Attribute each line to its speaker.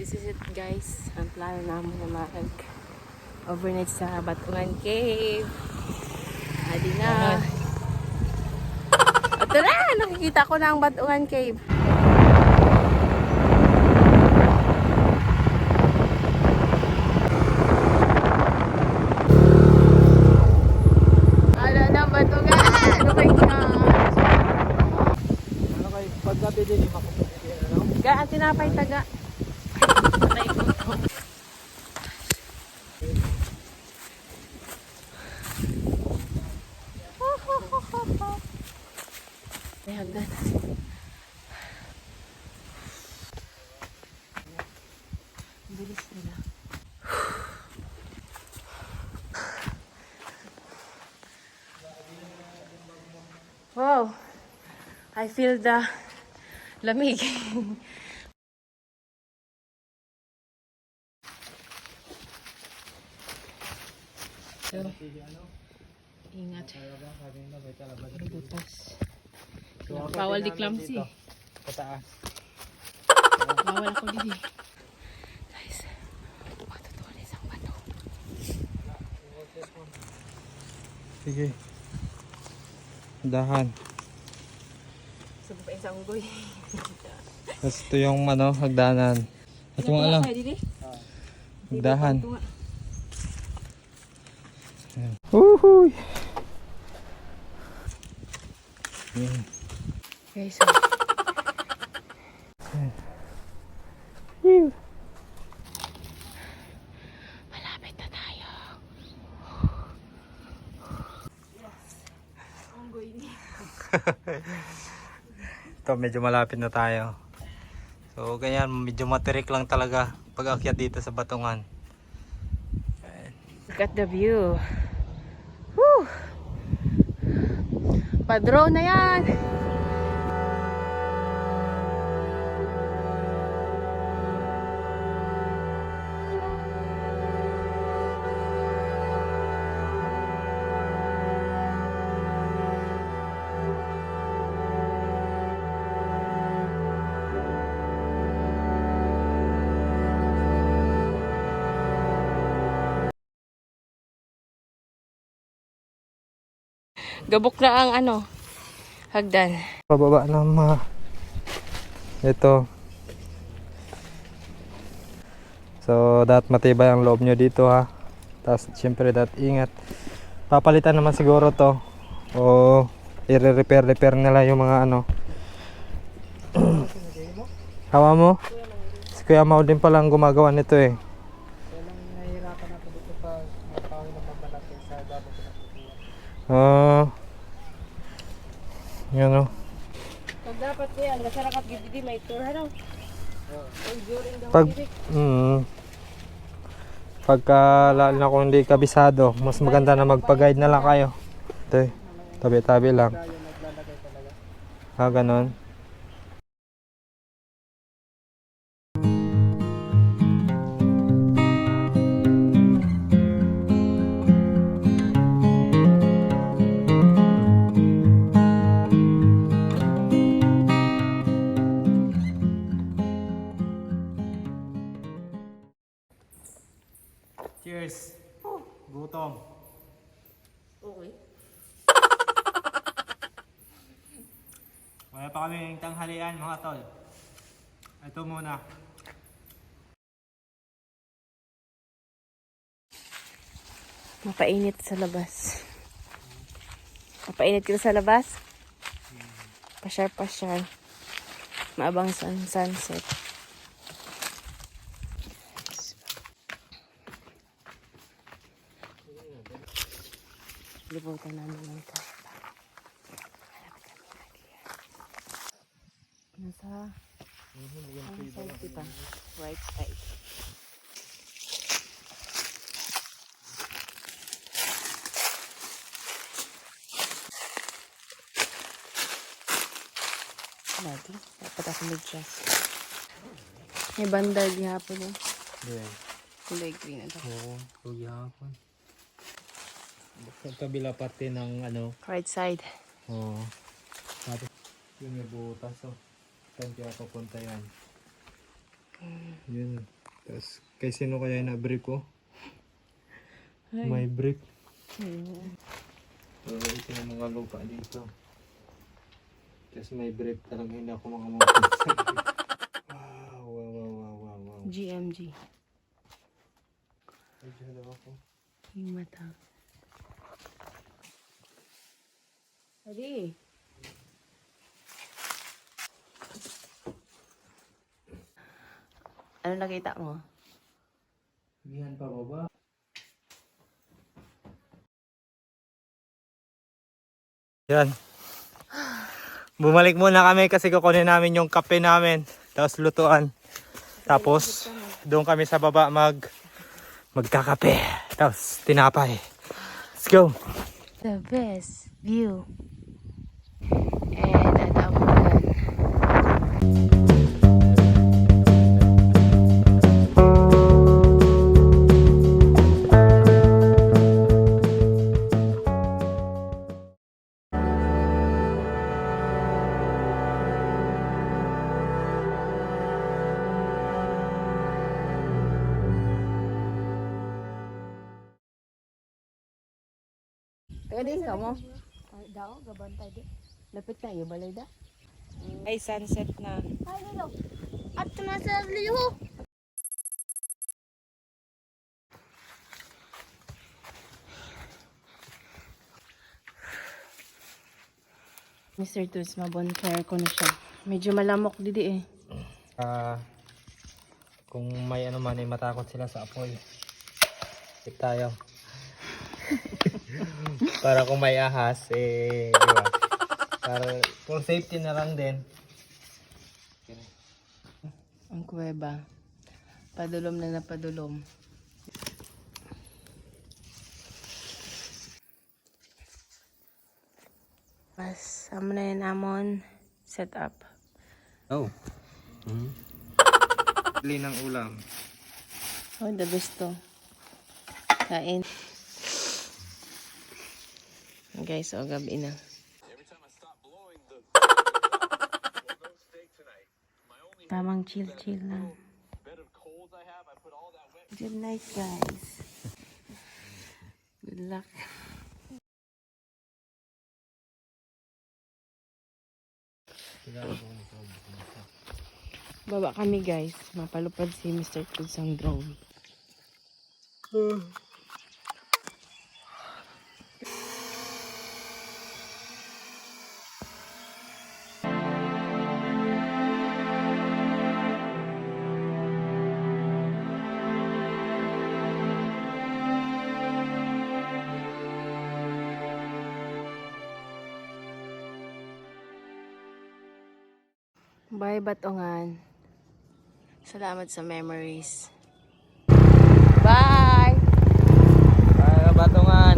Speaker 1: it guys. Ang plano namin na mag overnight sa Batungan Cave. Adi na. Ito na! Nakikita ko na ang Batungan Cave. Ano na Batungan? Ano kayo dyan?
Speaker 2: Ano kayo, paggabi din makukulit
Speaker 1: tinapay taga. Patay ko to. Ang Bilis. Wow! I feel the lamig. so, ingat. Butas. Bawal di clumsy.
Speaker 2: Pataas.
Speaker 1: Bawal ako eh. Guys, matutulis ang bato.
Speaker 2: Sige. Dahan.
Speaker 1: Pa isang unggoy.
Speaker 2: Tapos ito yung ano, hagdanan. Lang,
Speaker 1: Ay, dili.
Speaker 2: hagdahan. Uhuy! Yan.
Speaker 1: Guys, so,
Speaker 2: Phew.
Speaker 1: malapit na tayo. Unggoy ni.
Speaker 2: Ito, medyo malapit na tayo. So, ganyan, medyo matirik lang talaga pag akyat dito sa Batungan.
Speaker 1: Look at the view. Whew! Padro na yan! Gabok na ang ano, hagdan.
Speaker 2: Pababa ng mga ito. So, dapat matibay ang loob nyo dito ha. Tapos, syempre, dapat ingat. Papalitan naman siguro to. O, i-repair-repair nila yung mga ano. Hawa mo? Si Kuya Mau din palang gumagawa nito eh. Ah. Yan o.
Speaker 1: Pag dapat ko yan, nasarakat gid di may tour ano. Pag the
Speaker 2: Pag, mm, pagka lalo na kung hindi kabisado, mas maganda na magpa-guide na lang kayo. Ito eh, tabi-tabi lang. Ah, ganon.
Speaker 1: Okay.
Speaker 2: Wala pa kami tanghalian mga tol. Ito muna.
Speaker 1: Mapainit sa labas. Mapainit kita sa labas? Pasyar-pasyar. Maabang sun sunset. Libutan namin ng kapa. Malapit kami yan. Nasa... Ang side diba? Right side. Lagi. Dapat ako medyas. May bandar gihapon eh.
Speaker 2: Yeah.
Speaker 1: Kulay green ito.
Speaker 2: Oo, huwag hapon. Sa kabila pati ng ano,
Speaker 1: Right side.
Speaker 2: oo. Tapos yun may butas oh. Saan kaya papunta yan? Yun. Tapos, kay sino kaya na brick ko?
Speaker 1: Ay.
Speaker 2: May brick.
Speaker 1: Ayun.
Speaker 2: So, ito yung mga lupa dito. Tapos may brick talaga hindi ako makamapit. wow, wow, wow, wow, wow, wow.
Speaker 1: GMG.
Speaker 2: Medyo daw ako.
Speaker 1: Yung mata. Hali. Ano nakita mo?
Speaker 2: Yan pa baba. Yan. Bumalik muna kami kasi kukunin namin yung kape namin. Tapos lutuan. Tapos doon kami sa baba mag magkakape. Tapos tinapay. Let's go.
Speaker 1: The best view. Taga din ka mo?
Speaker 3: Daw, gabantay di.
Speaker 1: Lapit tayo, balay da. Ay, sunset na.
Speaker 3: Ay, lilo. At tumasa liho.
Speaker 1: Mr. Toots, mabonfire ko na siya. Medyo malamok didi eh.
Speaker 2: Ah, kung may ano man ay matakot sila sa apoy. Tip tayo. Para kung may ahas, eh, di ba? Para for safety na lang din.
Speaker 1: Ang kuweba. Padulom na na padulom. Mas, amo na yun namon set up.
Speaker 2: Oh. Mm ng ulam.
Speaker 1: Oh, the best to. Kain. Guys, oh, gabi na. Tamang chill-chill lang. Good night, guys. Good luck. Baba kami guys. Mapalupad si Mr. Toots ang drone. Bye batongan. Salamat sa memories. Bye! Bye batongan.